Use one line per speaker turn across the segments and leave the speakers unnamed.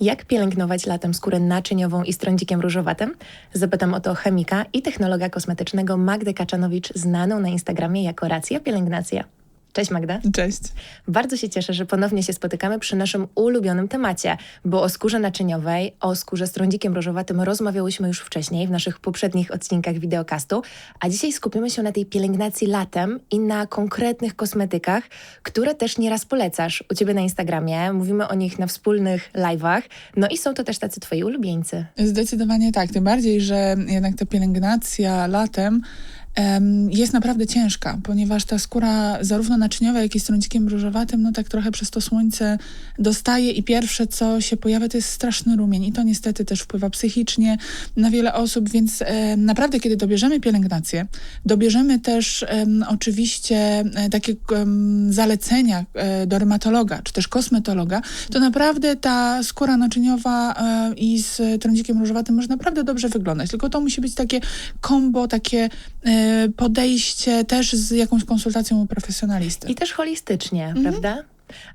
Jak pielęgnować latem skórę naczyniową i z trądzikiem różowatym? Zapytam o to chemika i technologa kosmetycznego Magdę Kaczanowicz, znaną na Instagramie jako Racja Pielęgnacja. Cześć Magda.
Cześć.
Bardzo się cieszę, że ponownie się spotykamy przy naszym ulubionym temacie, bo o skórze naczyniowej, o skórze z trądzikiem różowatym rozmawiałyśmy już wcześniej w naszych poprzednich odcinkach wideokastu, a dzisiaj skupimy się na tej pielęgnacji latem i na konkretnych kosmetykach, które też nieraz polecasz u Ciebie na Instagramie. Mówimy o nich na wspólnych live'ach, no i są to też tacy Twoi ulubieńcy.
Zdecydowanie tak, tym bardziej, że jednak ta pielęgnacja latem jest naprawdę ciężka, ponieważ ta skóra zarówno naczyniowa, jak i z trącikiem różowatym, no tak trochę przez to słońce dostaje i pierwsze, co się pojawia, to jest straszny rumień. I to niestety też wpływa psychicznie na wiele osób, więc e, naprawdę, kiedy dobierzemy pielęgnację, dobierzemy też e, oczywiście e, takie zalecenia e, do czy też kosmetologa, to naprawdę ta skóra naczyniowa e, i z trącikiem różowatym może naprawdę dobrze wyglądać, tylko to musi być takie kombo, takie e, podejście też z jakąś konsultacją u profesjonalisty.
I też holistycznie, mhm. prawda?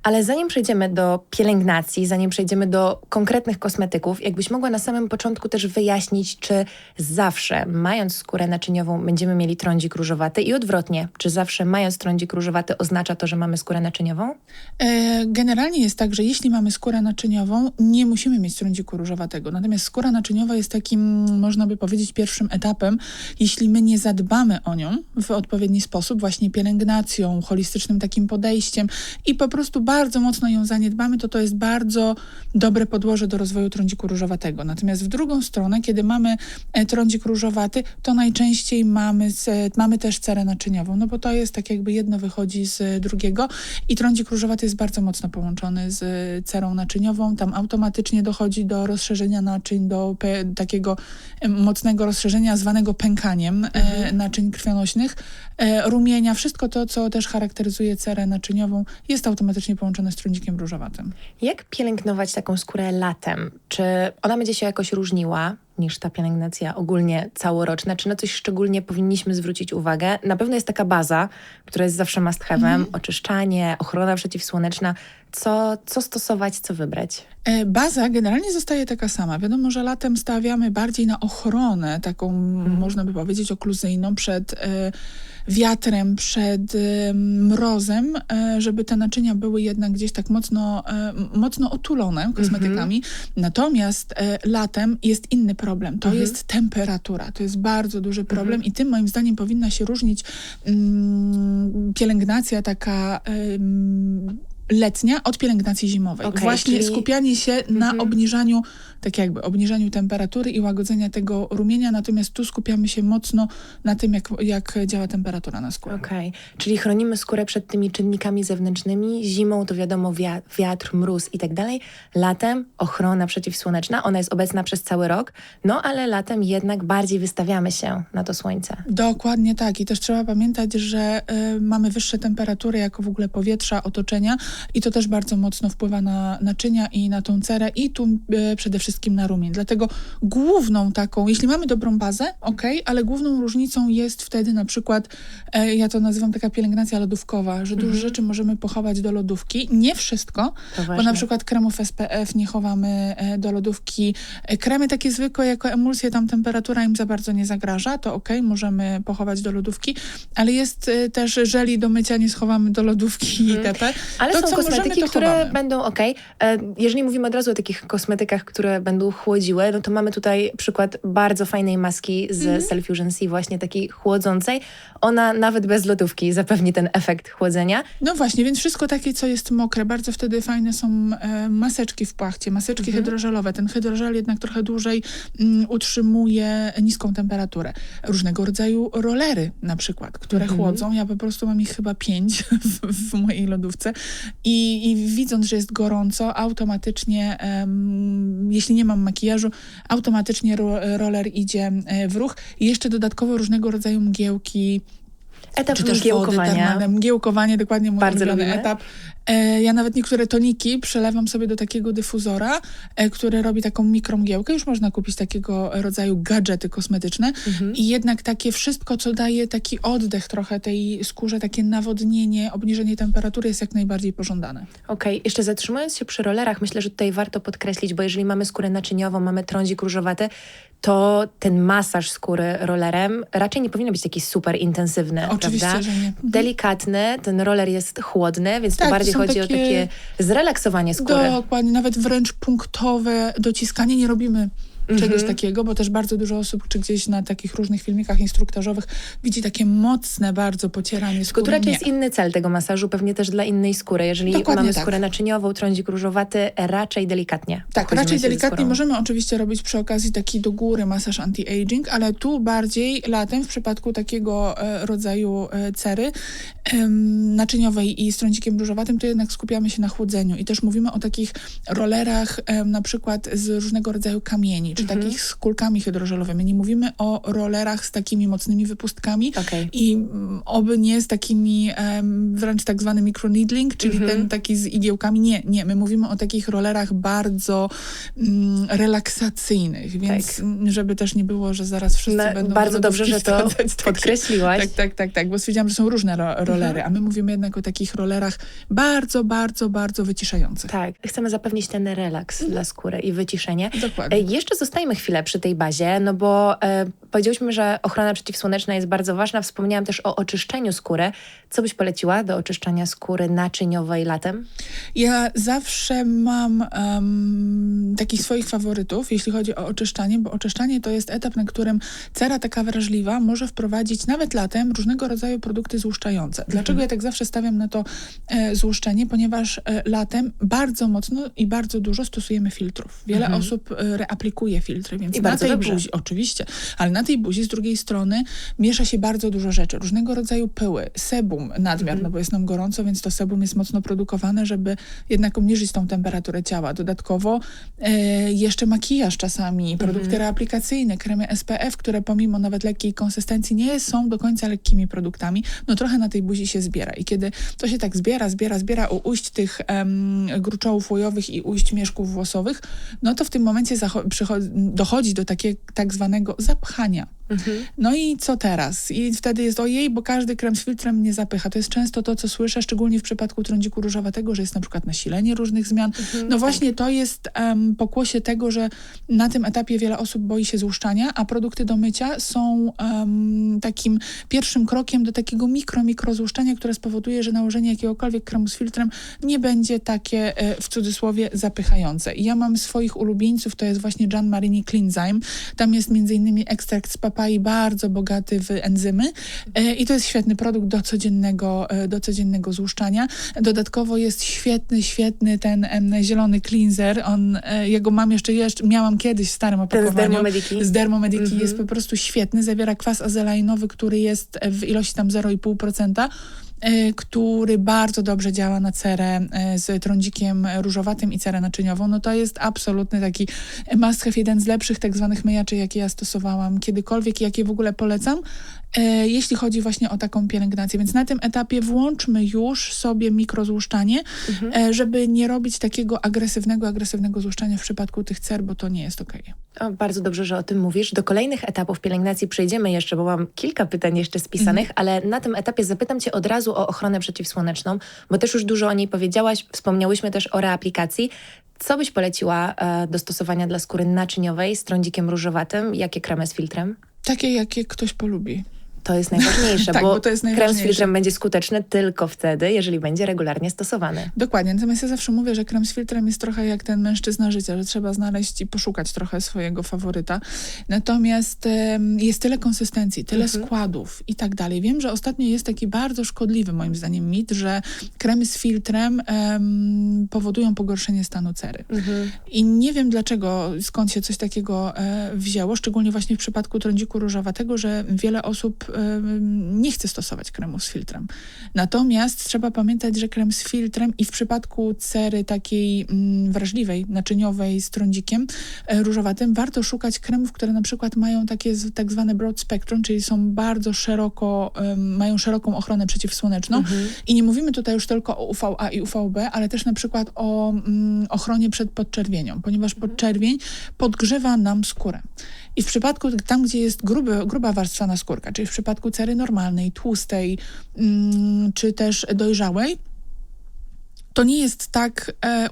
Ale zanim przejdziemy do pielęgnacji, zanim przejdziemy do konkretnych kosmetyków, jakbyś mogła na samym początku też wyjaśnić, czy zawsze mając skórę naczyniową będziemy mieli trądzik różowaty i odwrotnie, czy zawsze mając trądzik różowaty oznacza to, że mamy skórę naczyniową?
E, generalnie jest tak, że jeśli mamy skórę naczyniową, nie musimy mieć trądziku różowatego. Natomiast skóra naczyniowa jest takim, można by powiedzieć, pierwszym etapem, jeśli my nie zadbamy o nią w odpowiedni sposób, właśnie pielęgnacją, holistycznym takim podejściem i po prostu prostu bardzo mocno ją zaniedbamy, to to jest bardzo dobre podłoże do rozwoju trądziku różowatego. Natomiast w drugą stronę, kiedy mamy e, trądzik różowaty, to najczęściej mamy, mamy też cerę naczyniową, no bo to jest tak jakby jedno wychodzi z drugiego i trądzik różowaty jest bardzo mocno połączony z cerą naczyniową. Tam automatycznie dochodzi do rozszerzenia naczyń, do takiego e, mocnego rozszerzenia zwanego pękaniem e, mhm. naczyń krwionośnych, rumienia, wszystko to, co też charakteryzuje cerę naczyniową jest automatycznie automatycznie połączone z trądzikiem różowatym.
Jak pielęgnować taką skórę latem? Czy ona będzie się jakoś różniła niż ta pielęgnacja ogólnie całoroczna? Czy na coś szczególnie powinniśmy zwrócić uwagę? Na pewno jest taka baza, która jest zawsze must have'em, mm. oczyszczanie, ochrona przeciwsłoneczna. Co, co stosować, co wybrać?
E, baza generalnie zostaje taka sama. Wiadomo, że latem stawiamy bardziej na ochronę, taką mm. można by powiedzieć okluzyjną przed... E, wiatrem, przed mrozem, e, żeby te naczynia były jednak gdzieś tak mocno, e, mocno otulone kosmetykami. Mhm. Natomiast e, latem jest inny problem. To mhm. jest temperatura. To jest bardzo duży problem mhm. i tym moim zdaniem powinna się różnić mm, pielęgnacja taka letnia od pielęgnacji zimowej. Okay, Właśnie czyli... skupianie się na mhm. obniżaniu, tak jakby obniżaniu temperatury i łagodzenia tego rumienia, natomiast tu skupiamy się mocno na tym, jak, jak działa temperatura na skórę.
Okej, okay. czyli chronimy skórę przed tymi czynnikami zewnętrznymi. Zimą to wiadomo wiatr, mróz i tak dalej. Latem ochrona przeciwsłoneczna, ona jest obecna przez cały rok, no ale latem jednak bardziej wystawiamy się na to słońce.
Dokładnie tak i też trzeba pamiętać, że y, mamy wyższe temperatury jako w ogóle powietrza, otoczenia, i to też bardzo mocno wpływa na naczynia i na tą cerę i tu e, przede wszystkim na rumień. Dlatego główną taką, jeśli mamy dobrą bazę, ok, ale główną różnicą jest wtedy na przykład, e, ja to nazywam taka pielęgnacja lodówkowa, że mhm. dużo rzeczy możemy pochować do lodówki. Nie wszystko, bo na przykład kremów SPF nie chowamy e, do lodówki. E, kremy takie zwykłe, jako emulsje, tam temperatura im za bardzo nie zagraża, to ok, możemy pochować do lodówki, ale jest e, też żeli do mycia nie schowamy do lodówki mhm. itp.
Ale to, są kosmetyki, które chowamy. będą ok. E, jeżeli mówimy od razu o takich kosmetykach, które będą chłodziły, no to mamy tutaj przykład bardzo fajnej maski z mm -hmm. Cell C, właśnie takiej chłodzącej. Ona nawet bez lodówki zapewni ten efekt chłodzenia.
No właśnie, więc wszystko takie, co jest mokre. Bardzo wtedy fajne są e, maseczki w płachcie, maseczki mm -hmm. hydrożelowe. Ten hydrożel jednak trochę dłużej mm, utrzymuje niską temperaturę. Różnego rodzaju rolery na przykład, które mm -hmm. chłodzą. Ja po prostu mam ich chyba pięć w, w mojej lodówce. I, i widząc, że jest gorąco, automatycznie, um, jeśli nie mam makijażu, automatycznie ro, roller idzie e, w ruch. I jeszcze dodatkowo różnego rodzaju mgiełki,
Etap czy też mgiełkowania.
Wody, mgiełkowanie, dokładnie mój Bardzo ulubiony etap. E, ja nawet niektóre toniki przelewam sobie do takiego dyfuzora, e, który robi taką mikromgiełkę. Już można kupić takiego rodzaju gadżety kosmetyczne. I jednak takie wszystko, co daje taki oddech trochę tej skórze, takie nawodnienie, obniżenie temperatury jest jak najbardziej pożądane.
Okej, jeszcze zatrzymując się przy rollerach, myślę, że tutaj warto podkreślić, bo jeżeli mamy skórę naczyniową, mamy trądzik różowaty, to ten masaż skóry rollerem raczej nie powinien być taki super intensywny,
Oczywiście,
prawda?
że nie. Mhm.
Delikatny, ten roller jest chłodny, więc
Tak,
to
to
bardziej
są
chodzi o
takie-
takie zrelaksowanie skóry.
Dokładnie, nawet wręcz punktowe dociskanie. Nie robimy czegoś takiego, bo też bardzo dużo osób, czy gdzieś na takich różnych filmikach instruktażowych widzi takie mocne bardzo pocieranie skóry. Nie.
jest inny cel tego masażu, pewnie też dla innej skóry. Jeżeli
Dokładnie
mamy
tak.
skórę naczyniową, trądzik różowaty, raczej delikatnie.
Tak, raczej delikatnie możemy oczywiście robić przy okazji taki do góry masaż anti-aging, ale tu bardziej latem w przypadku takiego e, rodzaju e, cery naczyniowej i z trądzikiem różowatym, to jednak skupiamy się na chłodzeniu i też mówimy o takich rollerach na przykład z różnego rodzaju kamieni, czy takich z kulkami hydrożelowymi. Nie mówimy o rollerach z takimi mocnymi wypustkami
Okej.
i mm, oby nie z takimi em, wręcz tak zwany microneedling, czyli ten taki z igiełkami. Nie, nie. My mówimy o takich rollerach bardzo mm, relaksacyjnych, więc mm, żeby też nie było, że zaraz wszyscy
No,
będą
bardzo dobrze, że to podkreśliłaś.
Tak, tak, tak, tak, bo stwierdziłam, że są różne ro rollery, a my mówimy jednak o takich rollerach bardzo, bardzo, bardzo wyciszających.
Tak, chcemy zapewnić ten relaks dla skóry i wyciszenie.
Dokładnie.
E, Jeszcze zostajmy chwilę przy tej bazie, no bo e, powiedziałyśmy, że ochrona przeciwsłoneczna jest bardzo ważna. Wspomniałam też o oczyszczeniu skóry. Co byś poleciła do oczyszczania skóry naczyniowej latem?
Ja zawsze mam um, takich swoich faworytów, jeśli chodzi o oczyszczanie, bo oczyszczanie to jest etap, na którym cera taka wrażliwa może wprowadzić nawet latem różnego rodzaju produkty złuszczające. Dlaczego ja tak zawsze stawiam na to e, złuszczenie? Ponieważ e, latem bardzo mocno i bardzo dużo stosujemy filtrów. Wiele osób e, reaplikuje filtry, więc
I
na tej
dobrze.
buzi, oczywiście, ale na tej buzi z drugiej strony miesza się bardzo dużo rzeczy, różnego rodzaju pyły, sebum nadmiar,
Mhm.
no bo jest nam gorąco, więc to sebum jest mocno produkowane, żeby jednak obniżyć tą temperaturę ciała. Dodatkowo e, jeszcze makijaż czasami, produkty reaplikacyjne, kremy SPF, które pomimo nawet lekkiej konsystencji nie są do końca lekkimi produktami, no trochę na tej buzi się zbiera. I kiedy to się tak zbiera, zbiera, zbiera u ujść tych gruczołów łojowych i ujść mieszków włosowych, no to w tym momencie zacho- przycho- dochodzi do takiego tak zwanego zapchania. No i co teraz? I wtedy jest ojej, bo każdy krem z filtrem mnie zapycha. To jest często to, co słyszę, szczególnie w przypadku trądziku różowatego, że jest na przykład nasilenie różnych zmian. No właśnie to jest um, pokłosie tego, że na tym etapie wiele osób boi się złuszczania, a produkty do mycia są em, takim pierwszym krokiem do takiego mikro, mikro złuszczania, które spowoduje, że nałożenie jakiegokolwiek kremu z filtrem nie będzie takie e, w cudzysłowie zapychające. I ja mam swoich ulubieńców, to jest właśnie Gian Marini Cleanzyme. Tam jest między innymi ekstrakt z papai bardzo bogaty w enzymy e, i to jest świetny produkt do codziennego, e, do codziennego złuszczania. Dodatkowo jest świetny, świetny ten zielony cleanser. On, e, ja go mam jeszcze, jeszcze, miałam kiedyś w starym
Ten z
opakowaniu.
Dermomediki?
Z Dermomediki jest po prostu świetny. Zawiera kwas azelainowy, który jest w ilości tam 0,5%. E, który bardzo dobrze działa na cerę e, z trądzikiem różowatym i cerę naczyniową, no to jest absolutny taki must have, jeden z lepszych tak zwanych myjaczy, jakie ja stosowałam. Kiedykolwiek i jakie w ogóle polecam, jeśli chodzi właśnie o taką pielęgnację. Więc na tym etapie włączmy już sobie mikrozłuszczanie, e, żeby nie robić takiego agresywnego, agresywnego złuszczania w przypadku tych cer, bo to nie jest okej.
O, bardzo dobrze, że o tym mówisz. Do kolejnych etapów pielęgnacji przejdziemy jeszcze, bo mam kilka pytań jeszcze spisanych,
Mhm.
ale na tym etapie zapytam Cię od razu o ochronę przeciwsłoneczną, bo też już dużo o niej powiedziałaś. Wspomniałyśmy też o reaplikacji. Co byś poleciła e, do stosowania dla skóry naczyniowej z trądzikiem różowatym? Jakie kremy z filtrem?
Takie, jakie ktoś polubi.
To jest najważniejsze,
Tak,
bo,
bo to jest
krem z
najważniejsze.
filtrem będzie skuteczny tylko wtedy, jeżeli będzie regularnie stosowany.
Dokładnie, natomiast ja zawsze mówię, że krem z filtrem jest trochę jak ten mężczyzna życia, że trzeba znaleźć i poszukać trochę swojego faworyta. Natomiast em, jest tyle konsystencji, tyle składów i tak dalej. Wiem, że ostatnio jest taki bardzo szkodliwy moim zdaniem mit, że kremy z filtrem em, powodują pogorszenie stanu cery. I nie wiem dlaczego, skąd się coś takiego e, wzięło, szczególnie właśnie w przypadku trądziku różowatego, że wiele osób nie chce stosować kremu z filtrem. Natomiast trzeba pamiętać, że krem z filtrem i w przypadku cery takiej mm, wrażliwej, naczyniowej z trądzikiem e, różowatym, warto szukać kremów, które na przykład mają takie tak zwane broad spectrum, czyli są bardzo szeroko, mają szeroką ochronę przeciwsłoneczną. I nie mówimy tutaj już tylko o UVA i UVB, ale też na przykład o mm, ochronie przed podczerwienią, ponieważ podczerwień podgrzewa nam skórę. I w przypadku tam, gdzie jest gruby, gruba warstwa na skórka, czyli w przypadku cery normalnej, tłustej, mm, czy też dojrzałej, to nie jest tak e,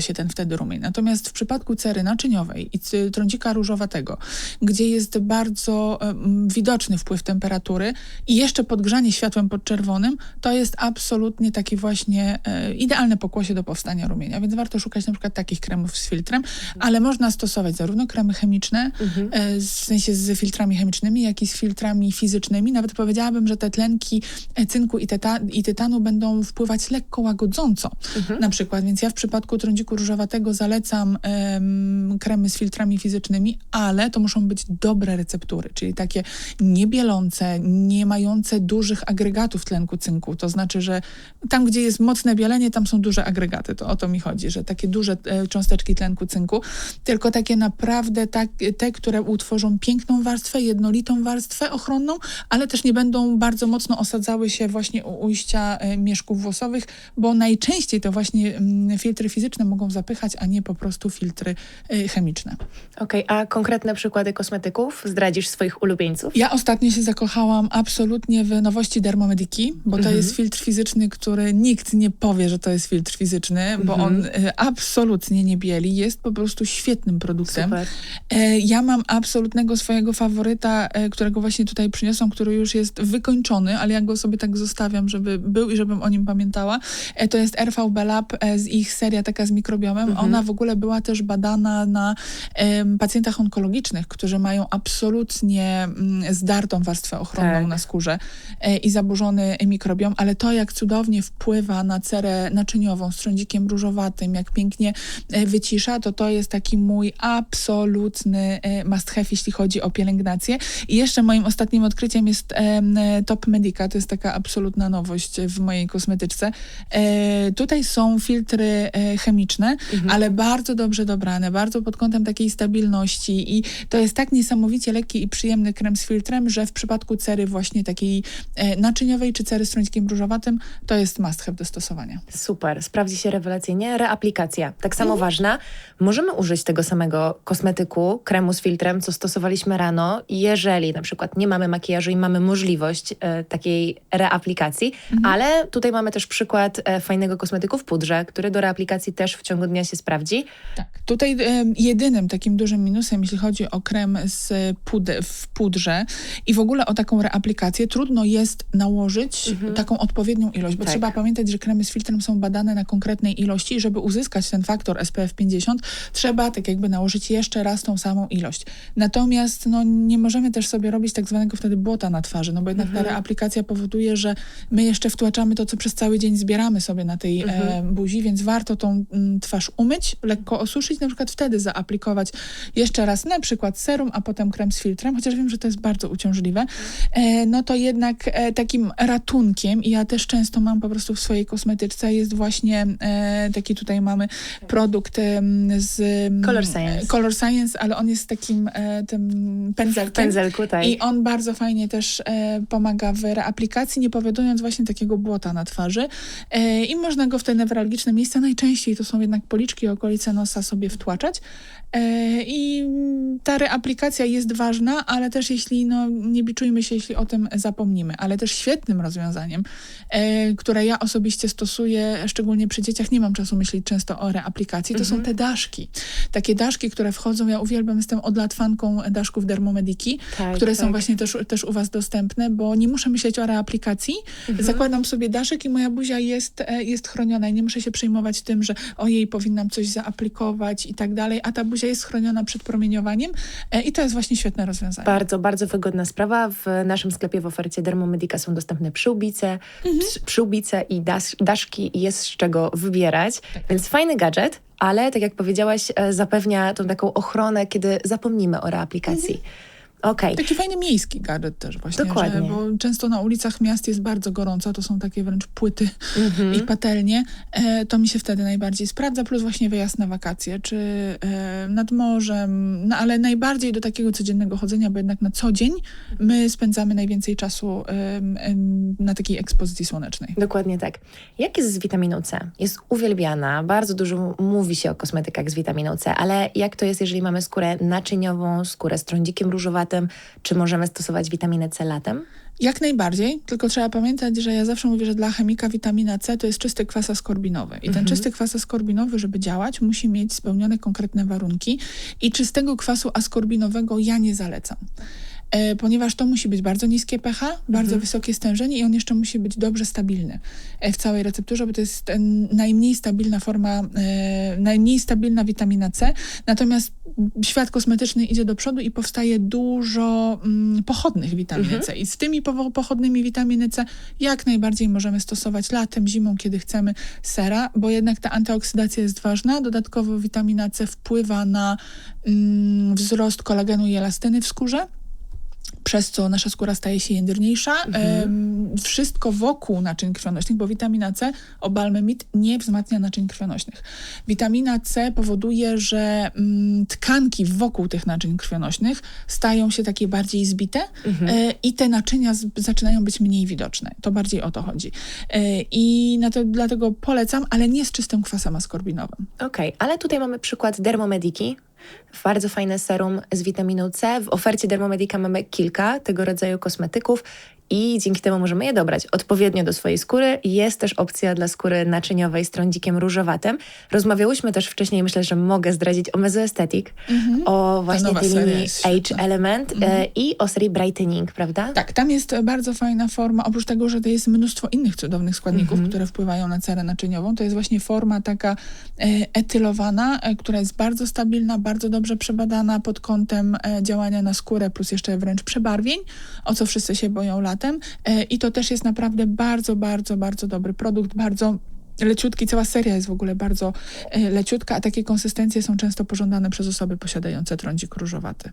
się ten wtedy rumień. Natomiast w przypadku cery naczyniowej i trądzika różowatego, gdzie jest bardzo e, widoczny wpływ temperatury i jeszcze podgrzanie światłem podczerwonym, to jest absolutnie takie właśnie e, idealne pokłosie do powstania rumienia. Więc warto szukać na przykład takich kremów z filtrem, ale można stosować zarówno kremy chemiczne, e, w sensie z filtrami chemicznymi, jak i z filtrami fizycznymi. Nawet powiedziałabym, że te tlenki e, cynku i, teta, i tytanu będą wpływać lekko łagodząco na przykład. Więc ja w przypadku trądziku różowatego zalecam em, kremy z filtrami fizycznymi, ale to muszą być dobre receptury, czyli takie niebielące, nie mające dużych agregatów tlenku cynku. To znaczy, że tam, gdzie jest mocne bielenie, tam są duże agregaty. To o to mi chodzi, że takie duże e, cząsteczki tlenku cynku, tylko takie naprawdę tak, te, które utworzą piękną warstwę, jednolitą warstwę ochronną, ale też nie będą bardzo mocno osadzały się właśnie u ujścia e, mieszków włosowych, bo najczęściej to właśnie mm, filtry fizyczne mogą zapychać, a nie po prostu filtry e, chemiczne.
Okej, a konkretne przykłady kosmetyków? Zdradzisz swoich ulubieńców?
Ja ostatnio się zakochałam absolutnie w nowości Dermomediki, bo to jest filtr fizyczny, który nikt nie powie, że to jest filtr fizyczny, bo on e, absolutnie nie bieli. Jest po prostu świetnym produktem.
Super.
E, Ja mam absolutnego swojego faworyta, e, którego właśnie tutaj przyniosłam, który już jest wykończony, ale ja go sobie tak zostawiam, żeby był i żebym o nim pamiętała. E, To jest RVB Lab e, z ich seria taka z mikrobiomem. Ona w ogóle była też badana na em, pacjentach onkologicznych, którzy mają absolutnie mm, zdartą warstwę ochronną
Tak.
na skórze e, i zaburzony mikrobiom, ale to jak cudownie wpływa na cerę naczyniową z trądzikiem różowatym, jak pięknie e, wycisza, to to jest taki mój absolutny e, must have, jeśli chodzi o pielęgnację. I jeszcze moim ostatnim odkryciem jest e, Top Medica, to jest taka absolutna nowość w mojej kosmetyczce. E, tutaj są filtry e, chemiczne, ale bardzo dobrze dobrane, bardzo pod kątem takiej stabilności i to jest tak niesamowicie lekki i przyjemny krem z filtrem, że w przypadku cery właśnie takiej e, naczyniowej czy cery z trądzikiem różowatym, to jest must have do stosowania.
Super, sprawdzi się rewelacyjnie. Reaplikacja, tak
Mhm.
samo ważna. Możemy użyć tego samego kosmetyku, kremu z filtrem, co stosowaliśmy rano, jeżeli na przykład nie mamy makijażu i mamy możliwość e, takiej reaplikacji,
Mhm.
ale tutaj mamy też przykład e, fajnego kosmetyku w pudrze, który do reaplikacji też w ciągu dnia się sprawdzi.
Tak. Tutaj jedynym takim dużym minusem, jeśli chodzi o krem z pud w pudrze i w ogóle o taką reaplikację, trudno jest nałożyć taką odpowiednią ilość, bo
Tak.
trzeba pamiętać, że kremy z filtrem są badane na konkretnej ilości i żeby uzyskać ten faktor SPF 50, trzeba tak jakby nałożyć jeszcze raz tą samą ilość. Natomiast no, nie możemy też sobie robić tak zwanego wtedy błota na twarzy, no bo jednak ta reaplikacja powoduje, że my jeszcze wtłaczamy to, co przez cały dzień zbieramy sobie na tej e, buzi, więc warto tą mm, twarz umyć, lekko osuszyć, na przykład wtedy zaaplikować jeszcze raz na przykład serum, a potem krem z filtrem, chociaż wiem, że to jest bardzo uciążliwe, e, no to jednak e, takim ratunkiem i ja też często mam po prostu w swojej kosmetyczce jest właśnie taki tutaj mamy produkt z em,
Color Science.
Color Science, ale on jest takim tym pędzelkiem.
pędzelku, tak.
I on bardzo fajnie też pomaga w reaplikacji, nie powodując właśnie takiego błota na twarzy. I można go w te newralgiczne miejsca, najczęściej to są jednak policzki, okolice nosa sobie wtłaczać. E, I ta reaplikacja jest ważna, ale też jeśli, no nie biczujmy się, jeśli o tym zapomnimy, ale też świetnym rozwiązaniem, e, które ja osobiście stosuję, szczególnie przy dzieciach, nie mam czasu myśleć często o reaplikacji, to są te daszki. Takie daszki, które wchodzą, ja uwielbiam, jestem od lat fanką daszków Dermomediki,
Tak,
które są
tak.
właśnie też, też u Was dostępne, bo nie muszę myśleć o reaplikacji.
Mhm.
Zakładam sobie daszek i moja buzia jest, e, jest chroniona i nie muszę się przejmować tym, że ojej, powinnam coś zaaplikować i tak dalej, a ta buzia jest chroniona przed promieniowaniem e, i to jest właśnie świetne rozwiązanie.
Bardzo, bardzo wygodna sprawa. W naszym sklepie w ofercie Dermomedica są dostępne przyłbice, ps- przyłbice i dasz, daszki i jest z czego wybierać. Więc fajny gadżet, ale tak jak powiedziałaś, e, zapewnia tą taką ochronę, kiedy zapomnimy o reaplikacji. Okej.
Taki fajny miejski gadżet też właśnie,
Dokładnie.
Że, bo często na ulicach miast jest bardzo gorąco, to są takie wręcz płyty
Mhm.
i patelnie. E, to mi się wtedy najbardziej sprawdza, plus właśnie wyjazd na wakacje, czy e, nad morzem, no, ale najbardziej do takiego codziennego chodzenia, bo jednak na co dzień my spędzamy najwięcej czasu em, na takiej ekspozycji słonecznej.
Dokładnie tak. Jak jest z witaminą C? Jest uwielbiana, bardzo dużo mówi się o kosmetykach z witaminą C, ale jak to jest, jeżeli mamy skórę naczyniową, skórę z trądzikiem różowatym? Czy możemy stosować witaminę C latem?
Jak najbardziej, tylko trzeba pamiętać, że ja zawsze mówię, że dla chemika witamina C to jest czysty kwas askorbinowy. I ten czysty kwas askorbinowy, żeby działać, musi mieć spełnione konkretne warunki. I czystego kwasu askorbinowego ja nie zalecam. E, ponieważ to musi być bardzo niskie pH, bardzo wysokie stężenie i on jeszcze musi być dobrze stabilny e, w całej recepturze, bo to jest najmniej stabilna forma, e, najmniej stabilna witamina C. Natomiast świat kosmetyczny idzie do przodu i powstaje dużo mm, pochodnych witaminy C. I z tymi pochodnymi witaminy C jak najbardziej możemy stosować latem, zimą, kiedy chcemy sera, bo jednak ta antyoksydacja jest ważna. Dodatkowo witamina C wpływa na mm, wzrost kolagenu i elastyny w skórze przez co nasza skóra staje się jędrniejsza. Em, wszystko wokół naczyń krwionośnych, bo witamina C, obalmy mit, nie wzmacnia naczyń krwionośnych. Witamina C powoduje, że mm, tkanki wokół tych naczyń krwionośnych stają się takie bardziej zbite e, i te naczynia z, zaczynają być mniej widoczne. To bardziej o to chodzi. E, I na to, dlatego polecam, ale nie z czystym kwasem askorbinowym.
Okej, ale tutaj mamy przykład Dermomediki. Bardzo fajne serum z witaminą C. W ofercie Dermomedika mamy kilka tego rodzaju kosmetyków i dzięki temu możemy je dobrać odpowiednio do swojej skóry. Jest też opcja dla skóry naczyniowej z trądzikiem różowatym. Rozmawiałyśmy też wcześniej, myślę, że mogę zdradzić o Mezoestetic, o właśnie tej linii Age. Element e, i o serii Brightening, prawda?
Tak, tam jest bardzo fajna forma, oprócz tego, że to jest mnóstwo innych cudownych składników, które wpływają na cerę naczyniową, to jest właśnie forma taka e, etylowana, e, która jest bardzo stabilna, bardzo dobrze przebadana pod kątem działania na skórę, plus jeszcze wręcz przebarwień, o co wszyscy się boją latem. E, I to też jest naprawdę bardzo, bardzo, bardzo dobry produkt, bardzo leciutki, cała seria jest w ogóle bardzo e, leciutka, a takie konsystencje są często pożądane przez osoby posiadające trądzik różowaty.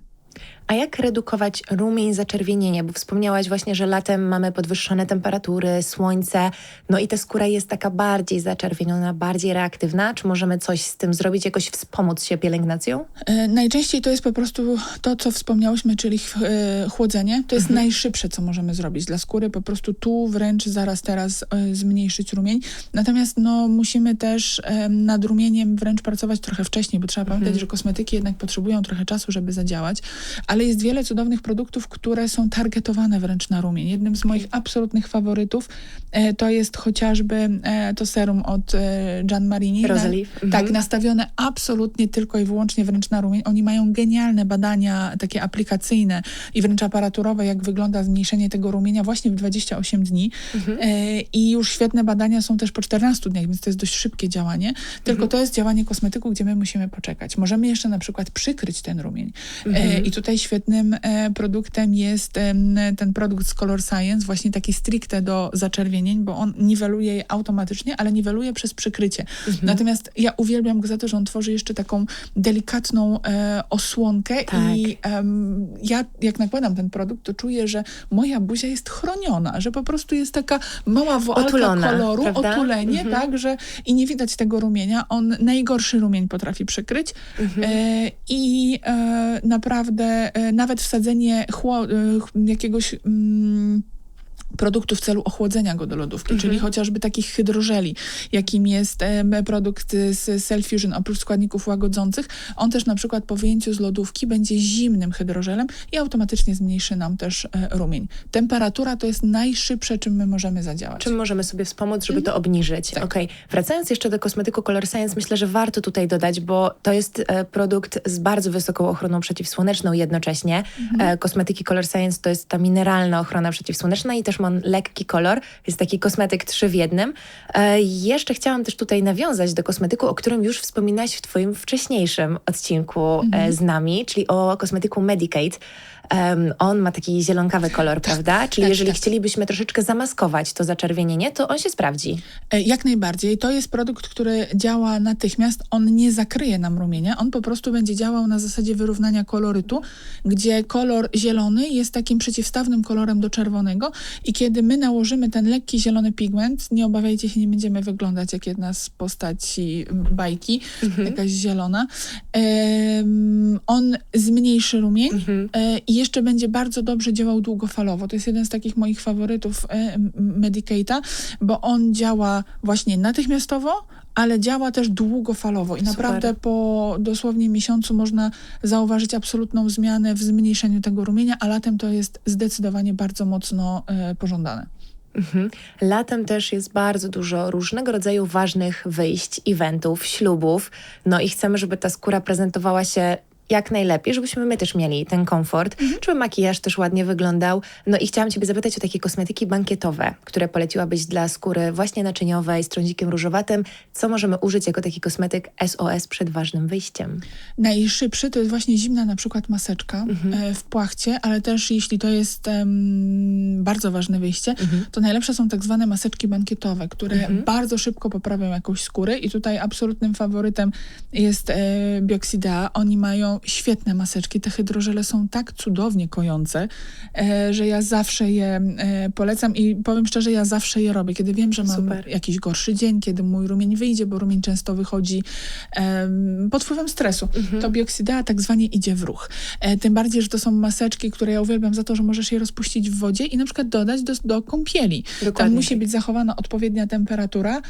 A jak redukować rumień, zaczerwienienie? Bo wspomniałaś właśnie, że latem mamy podwyższone temperatury, słońce, no i ta skóra jest taka bardziej zaczerwieniona, bardziej reaktywna. Czy możemy coś z tym zrobić, jakoś wspomóc się pielęgnacją?
E, Najczęściej to jest po prostu to, co wspomniałyśmy, czyli e, chłodzenie. To jest najszybsze, co możemy zrobić dla skóry. Po prostu tu wręcz zaraz teraz e, zmniejszyć rumień. Natomiast no, musimy też e, nad rumieniem wręcz pracować trochę wcześniej, bo trzeba pamiętać, że kosmetyki jednak potrzebują trochę czasu, żeby zadziałać. Ale jest wiele cudownych produktów, które są targetowane wręcz na rumień. Jednym z moich absolutnych faworytów e, to jest chociażby e, to serum od e, Gian Marini.
Rosalie.
Tak, nastawione absolutnie tylko i wyłącznie wręcz na rumień. Oni mają genialne badania takie aplikacyjne i wręcz aparaturowe, jak wygląda zmniejszenie tego rumienia właśnie w 28 dni. E, I już świetne badania są też po 14 dniach, więc to jest dość szybkie działanie. Tylko to jest działanie kosmetyku, gdzie my musimy poczekać. Możemy jeszcze na przykład przykryć ten rumień. E, I tutaj świetnym e, produktem jest ten produkt z Color Science, właśnie taki stricte do zaczerwienień, bo on niweluje je automatycznie, ale niweluje przez przykrycie. Natomiast ja uwielbiam go za to, że on tworzy jeszcze taką delikatną e, osłonkę
Tak.
i ja jak nakładam ten produkt, to czuję, że moja buzia jest chroniona, że po prostu jest taka mała woalka
Otulona,
koloru,
prawda?
otulenie,
Mhm.
tak, że i nie widać tego rumienia. On najgorszy rumień potrafi przykryć
Mhm.
e, i e, naprawdę e, nawet wsadzenie chło, e, jakiegoś mm, produktu w celu ochłodzenia go do lodówki, czyli chociażby takich hydrożeli, jakim jest produkt z Cell Fusion, oprócz składników łagodzących, on też na przykład po wyjęciu z lodówki będzie zimnym hydrożelem i automatycznie zmniejszy nam też e, rumień. Temperatura to jest najszybsze, czym my możemy zadziałać.
Czym możemy sobie wspomóc, żeby to obniżyć?
Tak.
Okej. Wracając jeszcze do kosmetyku Color Science, myślę, że warto tutaj dodać, bo to jest e, produkt z bardzo wysoką ochroną przeciwsłoneczną jednocześnie. E, kosmetyki Color Science to jest ta mineralna ochrona przeciwsłoneczna i też on lekki kolor. Jest taki kosmetyk trzy w jednym. E, jeszcze chciałam też tutaj nawiązać do kosmetyku, o którym już wspominałaś w twoim wcześniejszym odcinku e, z nami, czyli o kosmetyku Medicate. Em, on ma taki zielonkawy kolor, prawda? Czyli
tak,
jeżeli
tak.
chcielibyśmy troszeczkę zamaskować to zaczerwienienie, to on się sprawdzi.
E, Jak najbardziej. To jest produkt, który działa natychmiast. On nie zakryje nam rumienia. On po prostu będzie działał na zasadzie wyrównania kolorytu, gdzie kolor zielony jest takim przeciwstawnym kolorem do czerwonego i kiedy my nałożymy ten lekki zielony pigment, nie obawiajcie się, nie będziemy wyglądać jak jedna z postaci bajki, jakaś zielona. Em, on zmniejszy rumień e, i jeszcze będzie bardzo dobrze działał długofalowo. To jest jeden z takich moich faworytów e, Medicate'a, bo on działa właśnie natychmiastowo, ale działa też długofalowo i
Super.
naprawdę po dosłownie miesiącu można zauważyć absolutną zmianę w zmniejszeniu tego rumienia, a latem to jest zdecydowanie bardzo mocno e, pożądane.
Mhm. Latem też jest bardzo dużo różnego rodzaju ważnych wyjść, eventów, ślubów. No i chcemy, żeby ta skóra prezentowała się jak najlepiej, żebyśmy my też mieli ten komfort, żeby makijaż też ładnie wyglądał. No i chciałam Ciebie zapytać o takie kosmetyki bankietowe, które poleciłabyś dla skóry właśnie naczyniowej z trądzikiem różowatym. Co możemy użyć jako taki kosmetyk SOS przed ważnym wyjściem?
Najszybszy to jest właśnie zimna na przykład maseczka e, w płachcie, ale też jeśli to jest em, bardzo ważne wyjście, to najlepsze są tak zwane maseczki bankietowe, które bardzo szybko poprawią jakąś skóry i tutaj absolutnym faworytem jest e, Bioxidea. Oni mają świetne maseczki. Te hydrożele są tak cudownie kojące, e, że ja zawsze je e, polecam i powiem szczerze, ja zawsze je robię. Kiedy wiem, że mam
Super.
jakiś gorszy dzień, kiedy mój rumień wyjdzie, bo rumień często wychodzi pod wpływem stresu, to bioksydea tak zwanie idzie w ruch. E, tym bardziej, że to są maseczki, które ja uwielbiam za to, że możesz je rozpuścić w wodzie i na przykład dodać do, do kąpieli. Tam
Dokładnie
musi
tak.
być zachowana odpowiednia temperatura,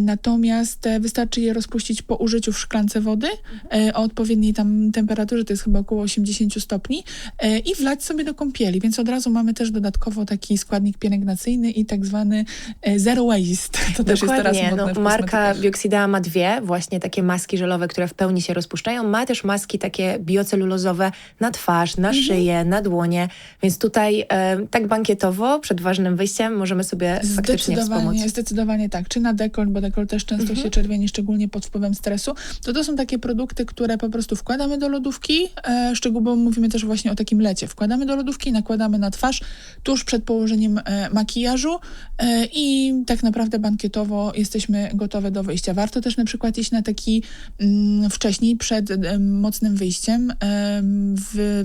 natomiast wystarczy je rozpuścić po użyciu w szklance wody e, o odpowiedniej tam temperaturze, to jest chyba około 80 stopni e, i wlać sobie do kąpieli, więc od razu mamy też dodatkowo taki składnik pielęgnacyjny i tak zwany e, zero waste. To też jest teraz
Dokładnie.
modne
No, marka. Bioxidea ma dwie, właśnie takie maski żelowe, które w pełni się rozpuszczają. Ma też maski takie biocelulozowe na twarz, na
Mhm.
szyję, na dłonie. Więc tutaj e, tak bankietowo, przed ważnym wyjściem możemy sobie faktycznie wspomóc.
Zdecydowanie, zdecydowanie tak. Czy na dekolt, bo dekolt też często
Mhm.
się czerwieni, szczególnie pod wpływem stresu. To to są takie produkty, które po prostu wkładamy do lodówki, e, szczegółowo mówimy też właśnie o takim lecie. Wkładamy do lodówki, nakładamy na twarz tuż przed położeniem e, makijażu e, i tak naprawdę bankietowo jesteśmy gotowe do wyjścia. Warto też na przykład iść na taki mm, wcześniej, przed mocnym wyjściem, em, w,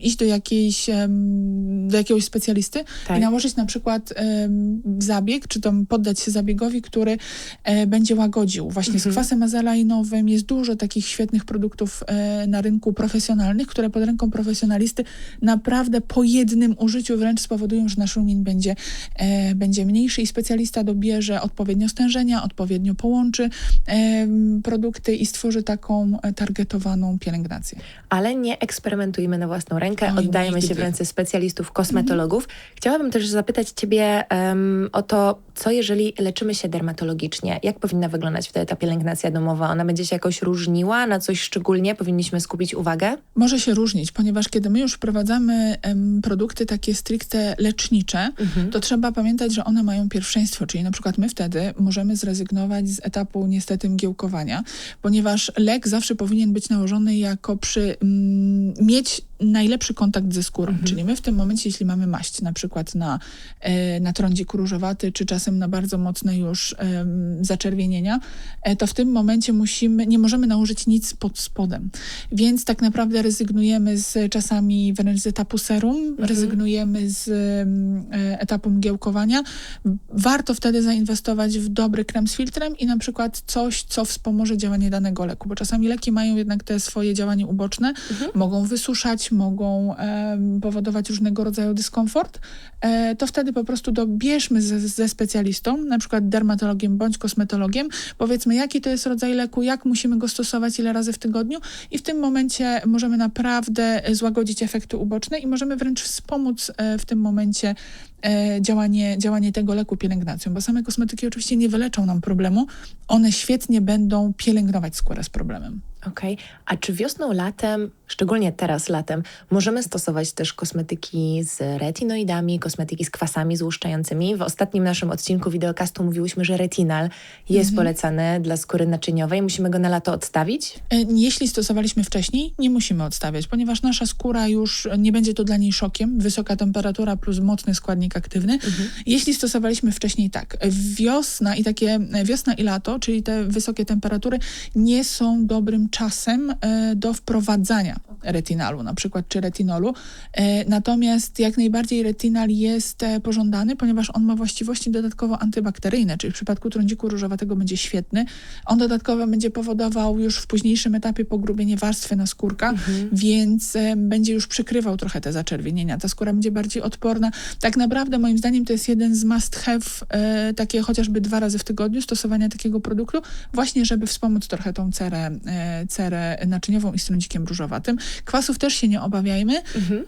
iść do jakiejś, do jakiegoś specjalisty
Tak.
i nałożyć na przykład zabieg, czy tam poddać się zabiegowi, który e, będzie łagodził. Właśnie z kwasem azelainowym jest dużo takich świetnych produktów e, na rynku profesjonalnych, które pod ręką profesjonalisty naprawdę po jednym użyciu wręcz spowodują, że nasz rumień będzie, e, będzie mniejszy i specjalista dobierze odpowiednio stężenia, odpowiednio połączy em, produkty i stworzy taką e, targetowaną pielęgnację.
Ale nie eksperymentujmy na własną rękę,
Oj,
oddajemy się w
nigdy.
ręce specjalistów, kosmetologów. Chciałabym też zapytać Ciebie em, o to, co jeżeli leczymy się dermatologicznie? Jak powinna wyglądać wtedy ta pielęgnacja domowa? Ona będzie się jakoś różniła? Na coś szczególnie powinniśmy skupić uwagę?
Może się różnić, ponieważ kiedy my już wprowadzamy em, produkty takie stricte lecznicze, to trzeba pamiętać, że one mają pierwszeństwo, czyli na przykład my wtedy możemy zrezygnować z etapu niestety mgiełkowania, ponieważ lek zawsze powinien być nałożony jako przy mm, mieć najlepszy kontakt ze skórą, czyli my w tym momencie, jeśli mamy maść na przykład na, e, na trądzik różowaty, czy czasem na bardzo mocne już zaczerwienienia, e, to w tym momencie musimy, nie możemy nałożyć nic pod spodem. Więc tak naprawdę rezygnujemy z czasami wręcz z etapu serum, rezygnujemy z e, etapu mgiełkowania. Warto wtedy zainwestować w dobry krem z filtrem i na przykład coś, co wspomoże działanie danego leku, bo czasami leki mają jednak te swoje działanie uboczne, mogą wysuszać, mogą powodować różnego rodzaju dyskomfort, e, to wtedy po prostu dobierzmy ze, ze specjalistą, na przykład dermatologiem bądź kosmetologiem, powiedzmy jaki to jest rodzaj leku, jak musimy go stosować, ile razy w tygodniu i w tym momencie możemy naprawdę e, złagodzić efekty uboczne i możemy wręcz wspomóc e, w tym momencie działanie, działanie tego leku pielęgnacją, bo same kosmetyki oczywiście nie wyleczą nam problemu, one świetnie będą pielęgnować skórę z problemem.
Okej. A czy wiosną, latem, szczególnie teraz latem, możemy stosować też kosmetyki z retinoidami, kosmetyki z kwasami złuszczającymi? W ostatnim naszym odcinku wideokastu mówiłyśmy, że retinal jest polecany dla skóry naczyniowej. Musimy go na lato odstawić?
E, Jeśli stosowaliśmy wcześniej, nie musimy odstawiać, ponieważ nasza skóra już nie będzie to dla niej szokiem. Wysoka temperatura plus mocny składnik aktywny. Jeśli stosowaliśmy wcześniej, tak. Wiosna i takie wiosna i lato, czyli te wysokie temperatury, nie są dobrym czasem e, do wprowadzania retinalu, na przykład czy retinolu. E, Natomiast jak najbardziej retinal jest e, pożądany, ponieważ on ma właściwości dodatkowo antybakteryjne, czyli w przypadku trądziku różowatego będzie świetny. On dodatkowo będzie powodował już w późniejszym etapie pogrubienie warstwy na skórkach, więc e, będzie już przykrywał trochę te zaczerwienienia. Ta skóra będzie bardziej odporna. Tak naprawdę moim zdaniem to jest jeden z must have, takie chociażby dwa razy w tygodniu stosowania takiego produktu, właśnie żeby wspomóc trochę tą cerę, cerę naczyniową i z trądzikiem różowatym. Kwasów też się nie obawiajmy.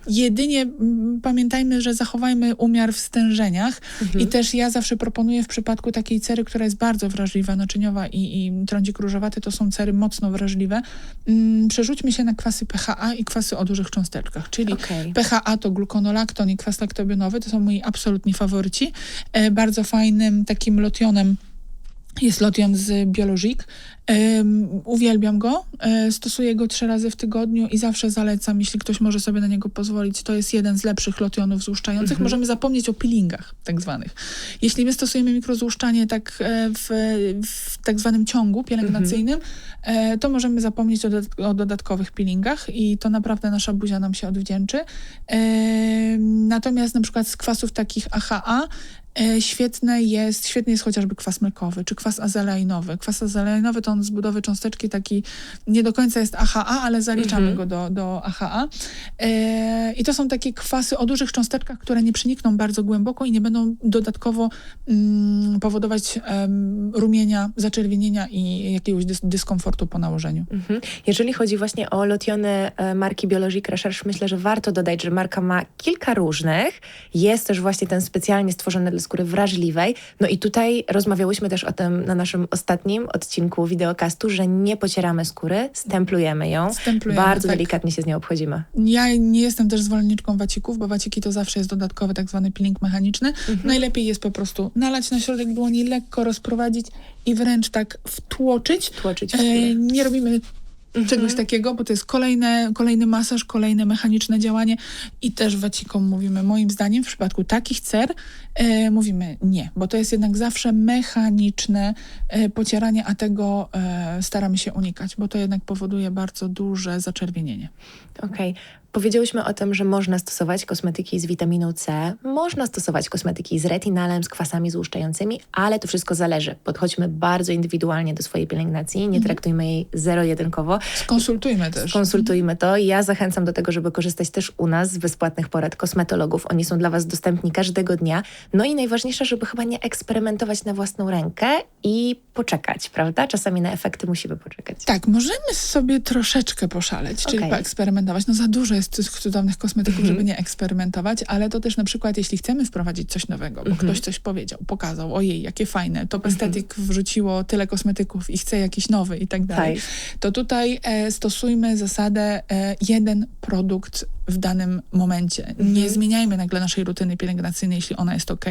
Jedynie mm, pamiętajmy, że zachowajmy umiar w stężeniach i też ja zawsze proponuję w przypadku takiej cery, która jest bardzo wrażliwa, naczyniowa i, i trądzik różowaty, to są cery mocno wrażliwe, mm, przerzućmy się na kwasy PHA i kwasy o dużych cząsteczkach, czyli
Okej.
PHA to glukonolakton i kwas laktobionowy, to są moi absolutni faworyci. E, bardzo fajnym takim lotionem jest lotion z Biologique. Uwielbiam go, e, stosuję go trzy razy w tygodniu i zawsze zalecam, jeśli ktoś może sobie na niego pozwolić, to jest jeden z lepszych lotionów złuszczających. Możemy zapomnieć o peelingach tak zwanych. Jeśli my stosujemy mikrozłuszczanie tak e, w, w tak zwanym ciągu pielęgnacyjnym, e, to możemy zapomnieć o, o dodatkowych peelingach i to naprawdę nasza buzia nam się odwdzięczy. Natomiast na przykład z kwasów takich AHA Świetne jest, świetny jest chociażby kwas mlekowy, czy kwas azeleinowy. Kwas azeleinowy to on z budowy cząsteczki taki nie do końca jest AHA, ale zaliczamy go do, do AHA. E, I to są takie kwasy o dużych cząsteczkach, które nie przenikną bardzo głęboko i nie będą dodatkowo mm, powodować em, rumienia, zaczerwienienia i jakiegoś dys dyskomfortu po nałożeniu.
Mhm. Jeżeli chodzi właśnie o lotiony e, marki Biologique Recherche, myślę, że warto dodać, że marka ma kilka różnych. Jest też właśnie ten specjalnie stworzony dla skóry wrażliwej. No i tutaj rozmawiałyśmy też o tym na naszym ostatnim odcinku wideokastu, że nie pocieramy skóry, stemplujemy ją.
Stemplujemy,
Bardzo
tak.
delikatnie się z nią obchodzimy.
Ja nie jestem też zwolenniczką wacików, bo waciki to zawsze jest dodatkowy tak zwany peeling mechaniczny. Najlepiej jest po prostu nalać na środek dłoni, lekko rozprowadzić i wręcz tak wtłoczyć.
Tłoczyć w
E, nie robimy czegoś takiego, bo to jest kolejne, kolejny masaż, kolejne mechaniczne działanie i też wacikom mówimy, moim zdaniem w przypadku takich cer e, mówimy nie, bo to jest jednak zawsze mechaniczne e, pocieranie, a tego e, staramy się unikać, bo to jednak powoduje bardzo duże zaczerwienienie.
Okej. Powiedziałyśmy o tym, że można stosować kosmetyki z witaminą C, można stosować kosmetyki z retinalem, z kwasami złuszczającymi, ale to wszystko zależy. Podchodźmy bardzo indywidualnie do swojej pielęgnacji, nie traktujmy jej zero-jedynkowo.
Skonsultujmy też.
Skonsultujmy to. Ja zachęcam do tego, żeby korzystać też u nas z bezpłatnych porad kosmetologów. Oni są dla Was dostępni każdego dnia. No i najważniejsze, żeby chyba nie eksperymentować na własną rękę i poczekać, prawda? Czasami na efekty musimy poczekać.
Tak, możemy sobie troszeczkę poszaleć, czyli
Okej.
poeksperymentować. No za dużo jest tych cudownych kosmetyków, żeby nie eksperymentować, ale to też na przykład, jeśli chcemy wprowadzić coś nowego, bo ktoś coś powiedział, pokazał, ojej, jakie fajne, Top Aesthetic wrzuciło tyle kosmetyków i chce jakiś nowy i tak dalej,
Tak.
to tutaj e, stosujmy zasadę e, jeden produkt w danym momencie. Nie zmieniajmy nagle naszej rutyny pielęgnacyjnej, jeśli ona jest ok,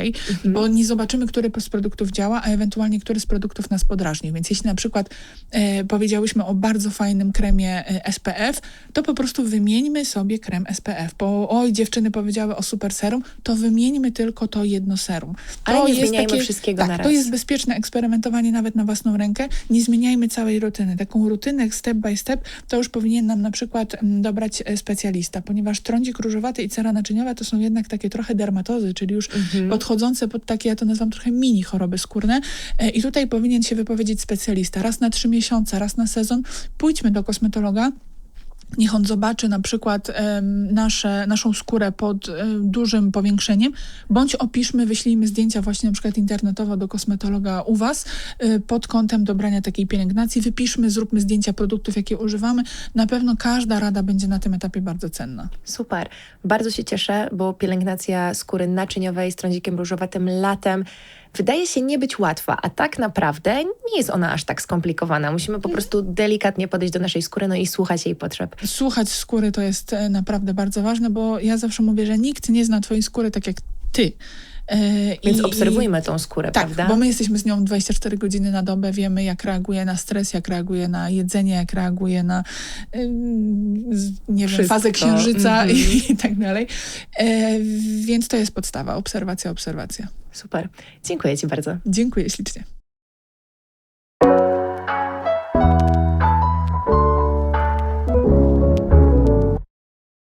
bo nie zobaczymy, który z produktów działa, a ewentualnie który z produktów nas podrażni. Więc jeśli na przykład e, powiedziałyśmy o bardzo fajnym kremie e, SPF, to po prostu wymieńmy sobie krem SPF. Bo oj, dziewczyny powiedziały o super serum, to wymieńmy tylko to jedno serum.
Ale
to
nie
jest
zmieniajmy
takie,
wszystkiego
tak,
na
To
raz.
jest bezpieczne eksperymentowanie nawet na własną rękę. Nie zmieniajmy całej rutyny. Taką rutynę step by step to już powinien nam na przykład mm, dobrać e, specjalista, ponieważ trądzik różowaty i cera naczyniowa to są jednak takie trochę dermatozy, czyli już podchodzące pod takie, ja to nazywam trochę mini choroby skórne. E, i tutaj powinien się wypowiedzieć specjalista. Raz na trzy miesiące, raz na sezon. Pójdźmy do kosmetologa, Niech on zobaczy na przykład nasze, naszą skórę pod em, dużym powiększeniem, bądź opiszmy, wyślijmy zdjęcia właśnie na przykład internetowo do kosmetologa u Was y, pod kątem dobrania takiej pielęgnacji. Wypiszmy, zróbmy zdjęcia produktów, jakie używamy. Na pewno każda rada będzie na tym etapie bardzo cenna.
Super. Bardzo się cieszę, bo pielęgnacja skóry naczyniowej z trądzikiem różowatym latem wydaje się nie być łatwa, a tak naprawdę nie jest ona aż tak skomplikowana. Musimy po prostu delikatnie podejść do naszej skóry no i słuchać jej potrzeb.
Słuchać skóry to jest e, naprawdę bardzo ważne, bo ja zawsze mówię, że nikt nie zna twojej skóry tak jak ty. E,
Więc
i-
obserwujmy tą skórę,
Tak,
prawda?
bo my jesteśmy z nią 24 godziny na dobę, wiemy jak reaguje na stres, jak reaguje na jedzenie, jak reaguje na nie wiem, fazę księżyca
Mhm.
i, i tak dalej. E, więc to jest podstawa, obserwacja, obserwacja.
Super. Dziękuję Ci bardzo.
Dziękuję ślicznie.